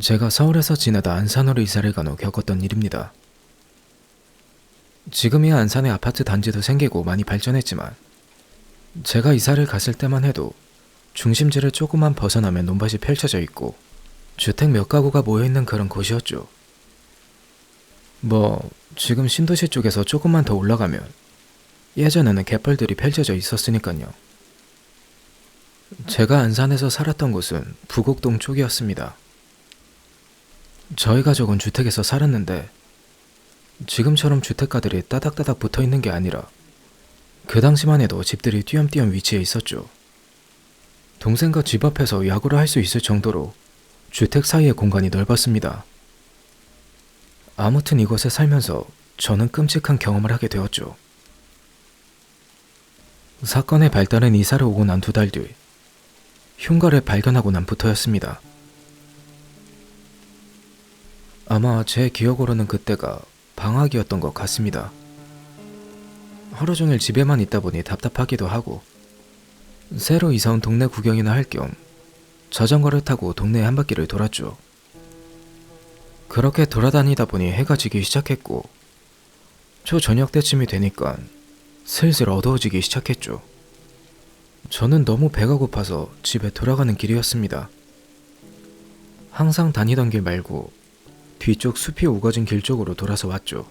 제가 서울에서 지내다 안산으로 이사를 간 후 겪었던 일입니다. 지금이야 안산에 아파트 단지도 생기고 많이 발전했지만 제가 이사를 갔을 때만 해도 중심지를 조금만 벗어나면 논밭이 펼쳐져 있고 주택 몇 가구가 모여 있는 그런 곳이었죠. 뭐 지금 신도시 쪽에서 조금만 더 올라가면 예전에는 갯벌들이 펼쳐져 있었으니까요. 제가 안산에서 살았던 곳은 부곡동 쪽이었습니다. 저희 가족은 주택에서 살았는데 지금처럼 주택가들이 따닥따닥 붙어 있는 게 아니라 그 당시만 해도 집들이 띄엄띄엄 위치해 있었죠. 동생과 집 앞에서 야구를 할 수 있을 정도로 주택 사이의 공간이 넓었습니다. 아무튼 이곳에 살면서 저는 끔찍한 경험을 하게 되었죠. 사건의 발단은 이사를 오고 난 두 달 뒤 흉가를 발견하고 난부터였습니다. 아마 제 기억으로는 그때가 방학이었던 것 같습니다. 하루 종일 집에만 있다 보니 답답하기도 하고 새로 이사 온 동네 구경이나 할 겸 자전거를 타고 동네 한 바퀴를 돌았죠. 그렇게 돌아다니다 보니 해가 지기 시작했고 초 저녁 때쯤이 되니까 슬슬 어두워지기 시작했죠. 저는 너무 배가 고파서 집에 돌아가는 길이었습니다. 항상 다니던 길 말고 뒤쪽 숲이 우거진 길 쪽으로 돌아서 왔죠.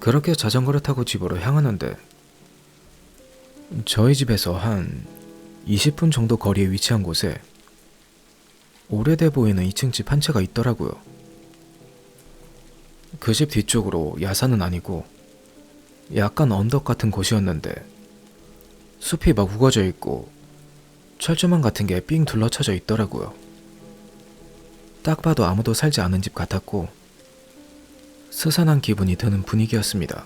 그렇게 자전거를 타고 집으로 향하는데 저희 집에서 한 20분 정도 거리에 위치한 곳에 오래돼 보이는 2층 집 한 채가 있더라고요. 그 집 뒤쪽으로 야산은 아니고 약간 언덕 같은 곳이었는데 숲이 막 우거져 있고 철조망 같은 게 삥 둘러쳐져 있더라고요. 딱 봐도 아무도 살지 않은 집 같았고 스산한 기분이 드는 분위기였습니다.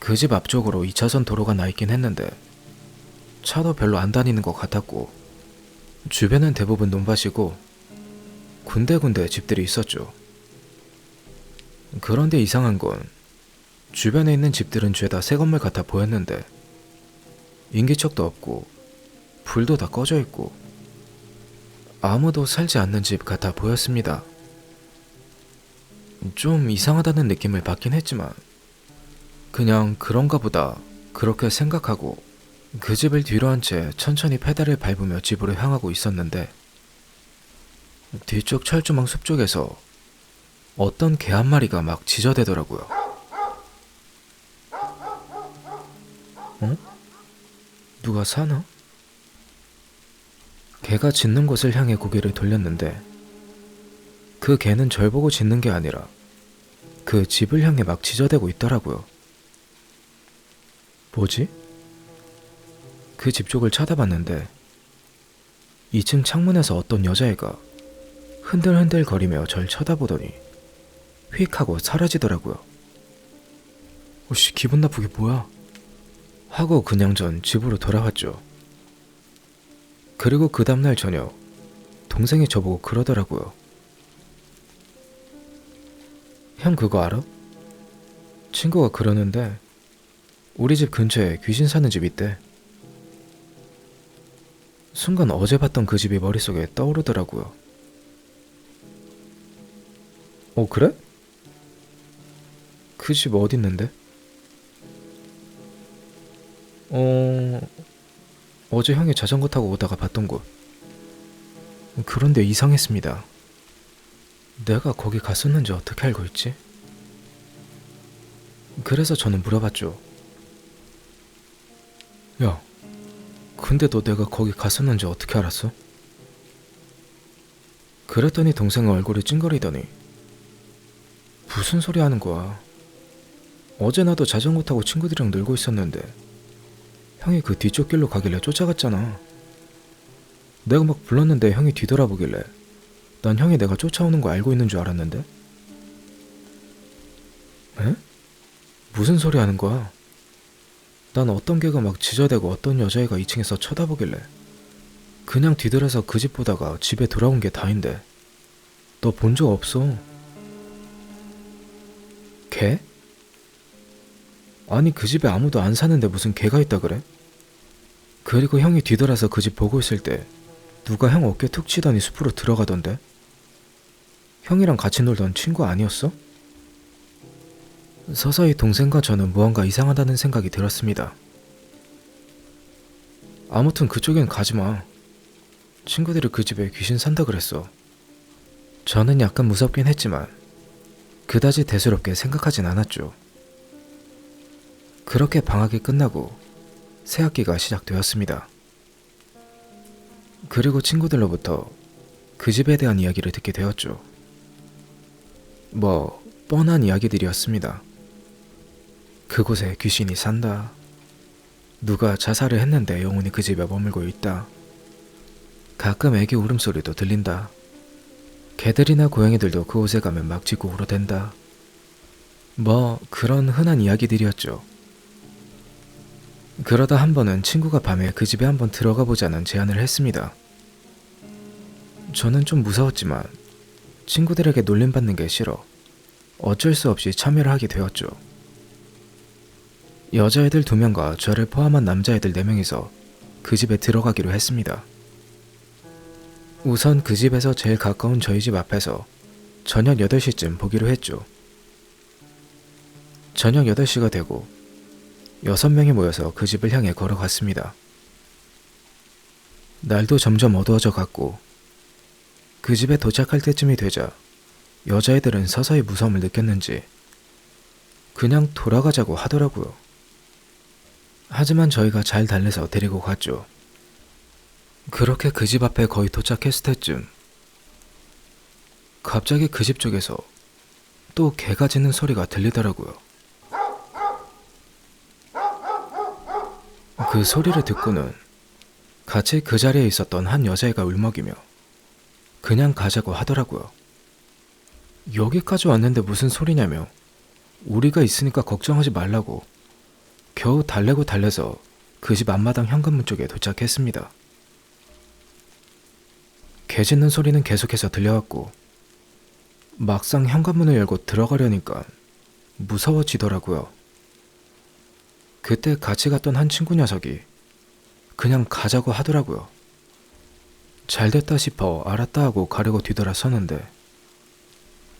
그 집 앞쪽으로 2차선 도로가 나 있긴 했는데 차도 별로 안 다니는 것 같았고 주변은 대부분 논밭이고 군데군데 집들이 있었죠. 그런데 이상한 건 주변에 있는 집들은 죄다 새 건물 같아 보였는데 인기척도 없고 불도 다 꺼져 있고 아무도 살지 않는 집 같아 보였습니다. 좀 이상하다는 느낌을 받긴 했지만 그냥 그런가 보다 그렇게 생각하고 그 집을 뒤로 한 채 천천히 페달을 밟으며 집으로 향하고 있었는데 뒤쪽 철조망 숲 쪽에서 어떤 개 한 마리가 막 지저대더라고요. 어? 누가 사나? 개가 짖는 곳을 향해 고개를 돌렸는데 그 개는 절 보고 짖는 게 아니라 그 집을 향해 막 지저대고 있더라고요. 뭐지? 그 집 쪽을 쳐다봤는데 2층 창문에서 어떤 여자애가 흔들흔들 거리며 절 쳐다보더니 휙 하고 사라지더라고요. 오씨 기분 나쁘게 뭐야? 하고 그냥 전 집으로 돌아왔죠. 그리고 그 다음날 저녁 동생이 저보고 그러더라고요. 형 그거 알아? 친구가 그러는데 우리 집 근처에 귀신 사는 집 있대. 순간 어제 봤던 그 집이 머릿속에 떠오르더라고요. 어, 그래? 그 집 어디 있는데? 어, 어제 형이 자전거 타고 오다가 봤던 곳. 그런데 이상했습니다. 내가 거기 갔었는지 어떻게 알고 있지? 그래서 저는 물어봤죠. 야, 근데 너 내가 거기 갔었는지 어떻게 알았어? 그랬더니 동생은 얼굴이 찡거리더니 무슨 소리 하는 거야? 어제 나도 자전거 타고 친구들이랑 놀고 있었는데 형이 그 뒤쪽 길로 가길래 쫓아갔잖아. 내가 막 불렀는데 형이 뒤돌아보길래 난 형이 내가 쫓아오는 거 알고 있는 줄 알았는데? 에? 무슨 소리 하는 거야? 난 어떤 개가 막 지저대고 어떤 여자애가 2층에서 쳐다보길래 그냥 뒤돌아서 그 집 보다가 집에 돌아온 게 다인데 너 본 적 없어. 개? 아니 그 집에 아무도 안 사는데 무슨 개가 있다 그래? 그리고 형이 뒤돌아서 그 집 보고 있을 때 누가 형 어깨 툭 치더니 숲으로 들어가던데? 형이랑 같이 놀던 친구 아니었어? 서서히 동생과 저는 무언가 이상하다는 생각이 들었습니다. 아무튼 그쪽엔 가지 마. 친구들이 그 집에 귀신 산다 그랬어. 저는 약간 무섭긴 했지만 그다지 대수롭게 생각하진 않았죠. 그렇게 방학이 끝나고 새 학기가 시작되었습니다. 그리고 친구들로부터 그 집에 대한 이야기를 듣게 되었죠. 뭐 뻔한 이야기들이었습니다. 그곳에 귀신이 산다. 누가 자살을 했는데 영혼이 그 집에 머물고 있다. 가끔 애기 울음소리도 들린다. 개들이나 고양이들도 그곳에 가면 막 짖고 울어댄다. 뭐 그런 흔한 이야기들이었죠. 그러다 한 번은 친구가 밤에 그 집에 한번 들어가 보자는 제안을 했습니다. 저는 좀 무서웠지만 친구들에게 놀림받는 게 싫어 어쩔 수 없이 참여를 하게 되었죠. 여자애들 두 명과 저를 포함한 남자애들 네 명이서 그 집에 들어가기로 했습니다. 우선 그 집에서 제일 가까운 저희 집 앞에서 저녁 8시쯤 보기로 했죠. 저녁 8시가 되고 여섯 명이 모여서 그 집을 향해 걸어갔습니다. 날도 점점 어두워져 갔고 그 집에 도착할 때쯤이 되자 여자애들은 서서히 무서움을 느꼈는지 그냥 돌아가자고 하더라고요. 하지만 저희가 잘 달래서 데리고 갔죠. 그렇게 그 집 앞에 거의 도착했을 때쯤 갑자기 그 집 쪽에서 또 개가 짖는 소리가 들리더라고요. 그 소리를 듣고는 같이 그 자리에 있었던 한 여자애가 울먹이며 그냥 가자고 하더라고요. 여기까지 왔는데 무슨 소리냐며 우리가 있으니까 걱정하지 말라고 겨우 달래고 달래서 그 집 앞마당 현관문 쪽에 도착했습니다. 개 짖는 소리는 계속해서 들려왔고 막상 현관문을 열고 들어가려니까 무서워지더라고요. 그때 같이 갔던 한 친구 녀석이 그냥 가자고 하더라고요. 잘 됐다 싶어 알았다 하고 가려고 뒤돌아서는데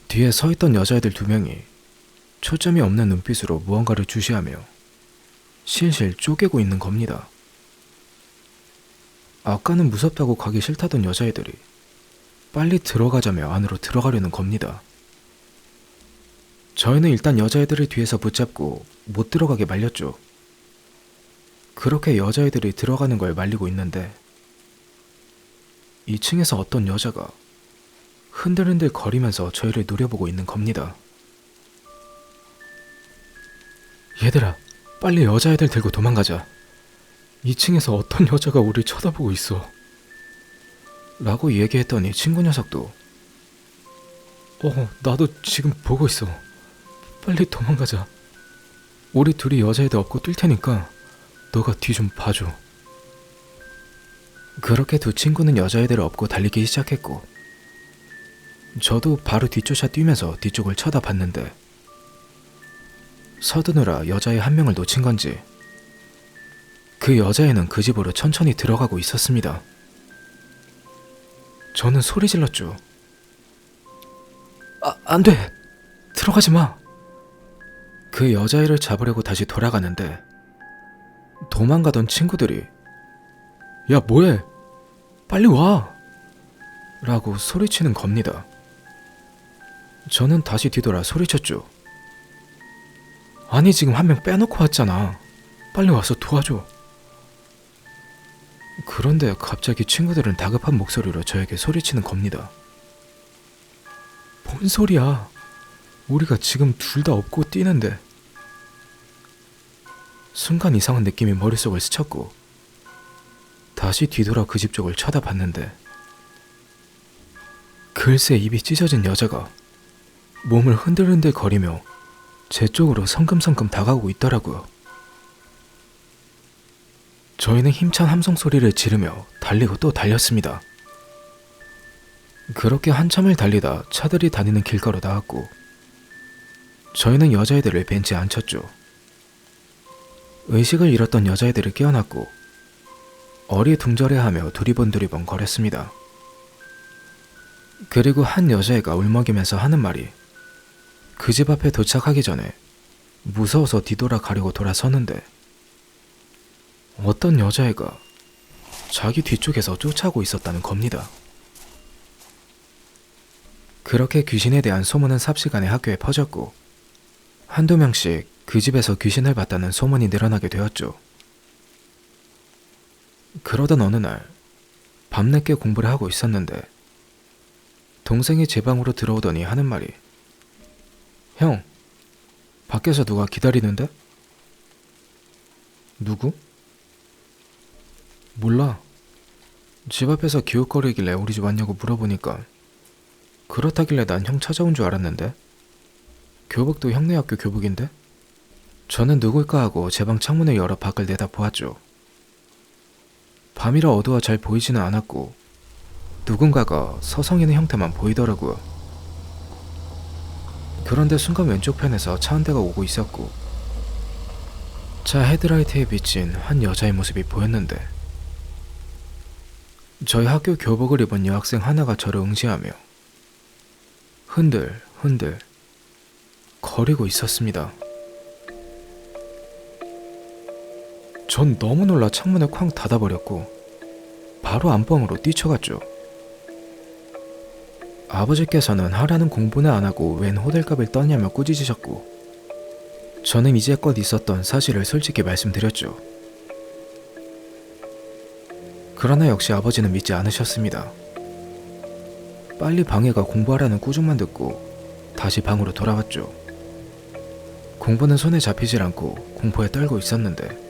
뒤에 서 있던 여자애들 두 명이 초점이 없는 눈빛으로 무언가를 주시하며 실실 쪼개고 있는 겁니다. 아까는 무섭다고 가기 싫다던 여자애들이 빨리 들어가자며 안으로 들어가려는 겁니다. 저희는 일단 여자애들을 뒤에서 붙잡고 못 들어가게 말렸죠. 그렇게 여자애들이 들어가는 걸 말리고 있는데 2층에서 어떤 여자가 흔들흔들 거리면서 저희를 노려보고 있는 겁니다. 얘들아, 빨리 여자애들 들고 도망가자. 2층에서 어떤 여자가 우리 쳐다보고 있어. 라고 얘기했더니 친구 녀석도 어, 나도 지금 보고 있어. 빨리 도망가자. 우리 둘이 여자애들 업고 뛸 테니까 너가 뒤 좀 봐줘. 그렇게 두 친구는 여자애들을 업고 달리기 시작했고 저도 바로 뒤쫓아 뛰면서 뒤쪽을 쳐다봤는데 서두느라 여자애 한 명을 놓친 건지 그 여자애는 그 집으로 천천히 들어가고 있었습니다. 저는 소리 질렀죠. 아, 안 돼! 들어가지 마! 그 여자애를 잡으려고 다시 돌아가는데 도망가던 친구들이 야, 뭐해? 빨리 와! 라고 소리치는 겁니다. 저는 다시 뒤돌아 소리쳤죠. 아니, 지금 한 명 빼놓고 왔잖아. 빨리 와서 도와줘. 그런데 갑자기 친구들은 다급한 목소리로 저에게 소리치는 겁니다. 뭔 소리야? 우리가 지금 둘 다 업고 뛰는데. 순간 이상한 느낌이 머릿속을 스쳤고 다시 뒤돌아 그 집 쪽을 쳐다봤는데 글쎄 입이 찢어진 여자가 몸을 흔들흔들 거리며 제 쪽으로 성큼성큼 다가오고 있더라고요. 저희는 힘찬 함성 소리를 지르며 달리고 또 달렸습니다. 그렇게 한참을 달리다 차들이 다니는 길가로 나왔고 저희는 여자애들을 벤치에 앉혔죠. 의식을 잃었던 여자애들을 깨어났고 어리둥절해하며 두리번두리번 거렸습니다. 그리고 한 여자애가 울먹이면서 하는 말이 그 집 앞에 도착하기 전에 무서워서 뒤돌아 가려고 돌아서는데 어떤 여자애가 자기 뒤쪽에서 쫓아오고 있었다는 겁니다. 그렇게 귀신에 대한 소문은 삽시간에 학교에 퍼졌고 한두 명씩 그 집에서 귀신을 봤다는 소문이 늘어나게 되었죠. 그러던 어느 날 밤늦게 공부를 하고 있었는데 동생이 제 방으로 들어오더니 하는 말이 형, 밖에서 누가 기다리는데? 누구? 몰라. 집 앞에서 기웃거리길래 우리 집 왔냐고 물어보니까 그렇다길래 난 형 찾아온 줄 알았는데 교복도 형네 학교 교복인데? 저는 누굴까 하고 제 방 창문을 열어 밖을 내다 보았죠. 밤이라 어두워 잘 보이지는 않았고 누군가가 서성이는 형태만 보이더라고요. 그런데 순간 왼쪽 편에서 차 한 대가 오고 있었고 차 헤드라이트에 비친 한 여자의 모습이 보였는데 저희 학교 교복을 입은 여학생 하나가 저를 응시하며 흔들 흔들 거리고 있었습니다. 전 너무 놀라 창문을 쾅 닫아버렸고 바로 안방으로 뛰쳐갔죠. 아버지께서는 하라는 공부는 안 하고 웬 호들갑을 떠냐며 꾸짖으셨고 저는 이제껏 있었던 사실을 솔직히 말씀드렸죠. 그러나 역시 아버지는 믿지 않으셨습니다. 빨리 방해가 공부하라는 꾸중만 듣고 다시 방으로 돌아왔죠. 공부는 손에 잡히질 않고 공포에 떨고 있었는데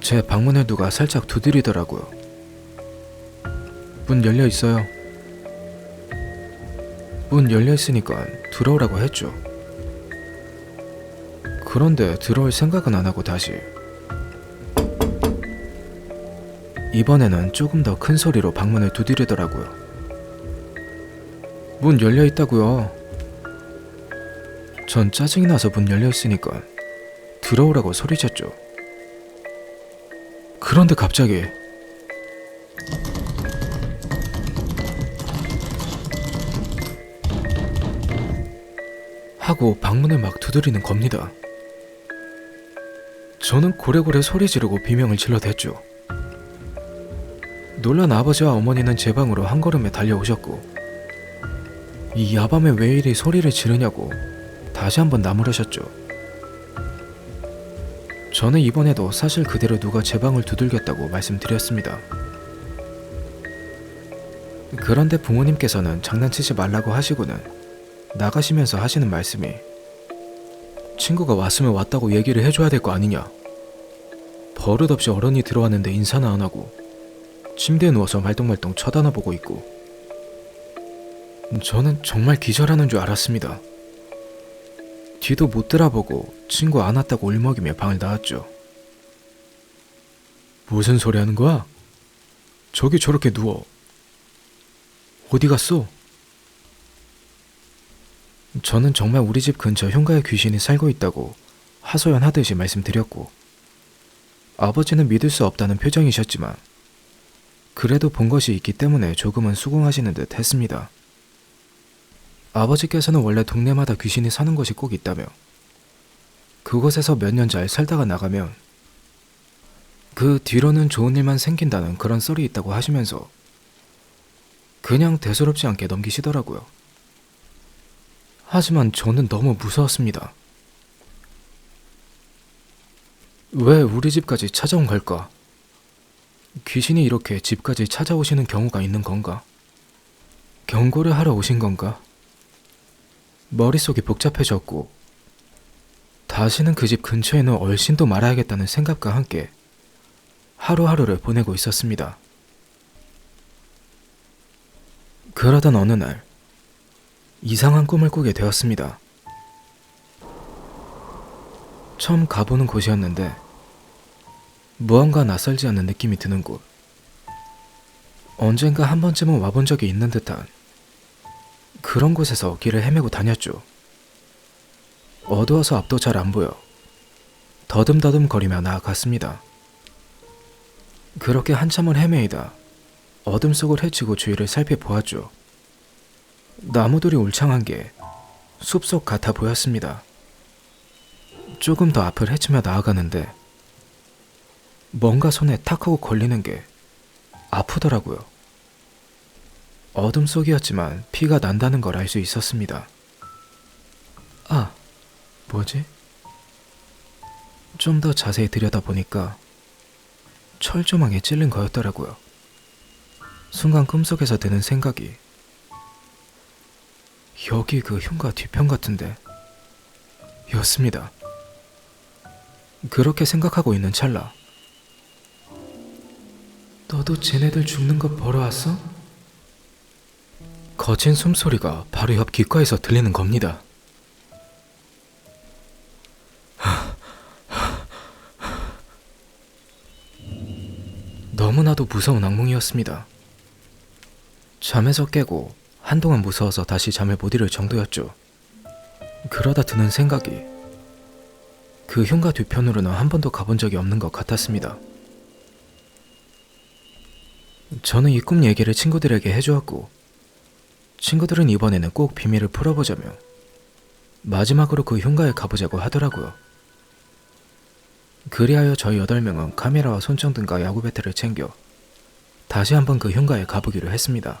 제 방문을 누가 살짝 두드리더라고요. 문 열려 있어요. 문 열려 있으니까 들어오라고 했죠. 그런데 들어올 생각은 안 하고 다시 이번에는 조금 더 큰 소리로 방문을 두드리더라고요. 문 열려 있다고요. 전 짜증이 나서 문 열려 있으니까 들어오라고 소리쳤죠. 그런데 갑자기 하고 방문을 막 두드리는 겁니다. 저는 고래고래 소리 지르고 비명을 질러댔죠. 놀란 아버지와 어머니는 제 방으로 한 걸음에 달려오셨고 이 야밤에 왜 이리 소리를 지르냐고 다시 한번 나무라셨죠. 저는 이번에도 사실 그대로 누가 제 방을 두들겼다고 말씀드렸습니다. 그런데 부모님께서는 장난치지 말라고 하시고는 나가시면서 하시는 말씀이 친구가 왔으면 왔다고 얘기를 해줘야 될 거 아니냐. 버릇없이 어른이 들어왔는데 인사나 안 하고 침대에 누워서 말똥말똥 쳐다나 보고 있고 저는 정말 기절하는 줄 알았습니다. 뒤도 못 돌아보고 친구 안 왔다고 울먹이며 방을 나왔죠. 무슨 소리 하는 거야? 저기 저렇게 누워. 어디 갔어? 저는 정말 우리 집 근처 흉가의 귀신이 살고 있다고 하소연하듯이 말씀드렸고 아버지는 믿을 수 없다는 표정이셨지만 그래도 본 것이 있기 때문에 조금은 수긍하시는 듯 했습니다. 아버지께서는 원래 동네마다 귀신이 사는 곳이 꼭 있다며 그곳에서 몇 년 잘 살다가 나가면 그 뒤로는 좋은 일만 생긴다는 그런 썰이 있다고 하시면서 그냥 대수롭지 않게 넘기시더라고요. 하지만 저는 너무 무서웠습니다. 왜 우리 집까지 찾아온 걸까? 귀신이 이렇게 집까지 찾아오시는 경우가 있는 건가? 경고를 하러 오신 건가? 머릿속이 복잡해졌고 다시는 그 집 근처에는 얼씬도 말아야겠다는 생각과 함께 하루하루를 보내고 있었습니다. 그러던 어느 날 이상한 꿈을 꾸게 되었습니다. 처음 가보는 곳이었는데 무언가 낯설지 않는 느낌이 드는 곳. 언젠가 한 번쯤은 와본 적이 있는 듯한 그런 곳에서 길을 헤매고 다녔죠. 어두워서 앞도 잘 안 보여 더듬더듬 거리며 나아갔습니다. 그렇게 한참을 헤매이다 어둠 속을 헤치고 주위를 살펴보았죠. 나무들이 울창한 게 숲속 같아 보였습니다. 조금 더 앞을 헤치며 나아가는데 뭔가 손에 탁 하고 걸리는 게 아프더라고요. 어둠 속이었지만 피가 난다는 걸 알 수 있었습니다. 아, 뭐지? 좀 더 자세히 들여다보니까 철조망에 찔린 거였더라고요. 순간 꿈속에서 드는 생각이 여기 그 흉가 뒤편 같은데 였습니다. 그렇게 생각하고 있는 찰나 너도 쟤네들 죽는 거 보러 왔어? 거친 숨소리가 바로 옆 귓가에서 들리는 겁니다. 너무나도 무서운 악몽이었습니다. 잠에서 깨고 한동안 무서워서 다시 잠을 못 이룰 정도였죠. 그러다 드는 생각이 그 흉가 뒤편으로는 한 번도 가본 적이 없는 것 같았습니다. 저는 이 꿈 얘기를 친구들에게 해주었고, 친구들은 이번에는 꼭 비밀을 풀어보자며 마지막으로 그 흉가에 가보자고 하더라고요. 그리하여 저희 여덟 명은 카메라와 손전등과 야구 배트를 챙겨 다시 한번 그 흉가에 가보기로 했습니다.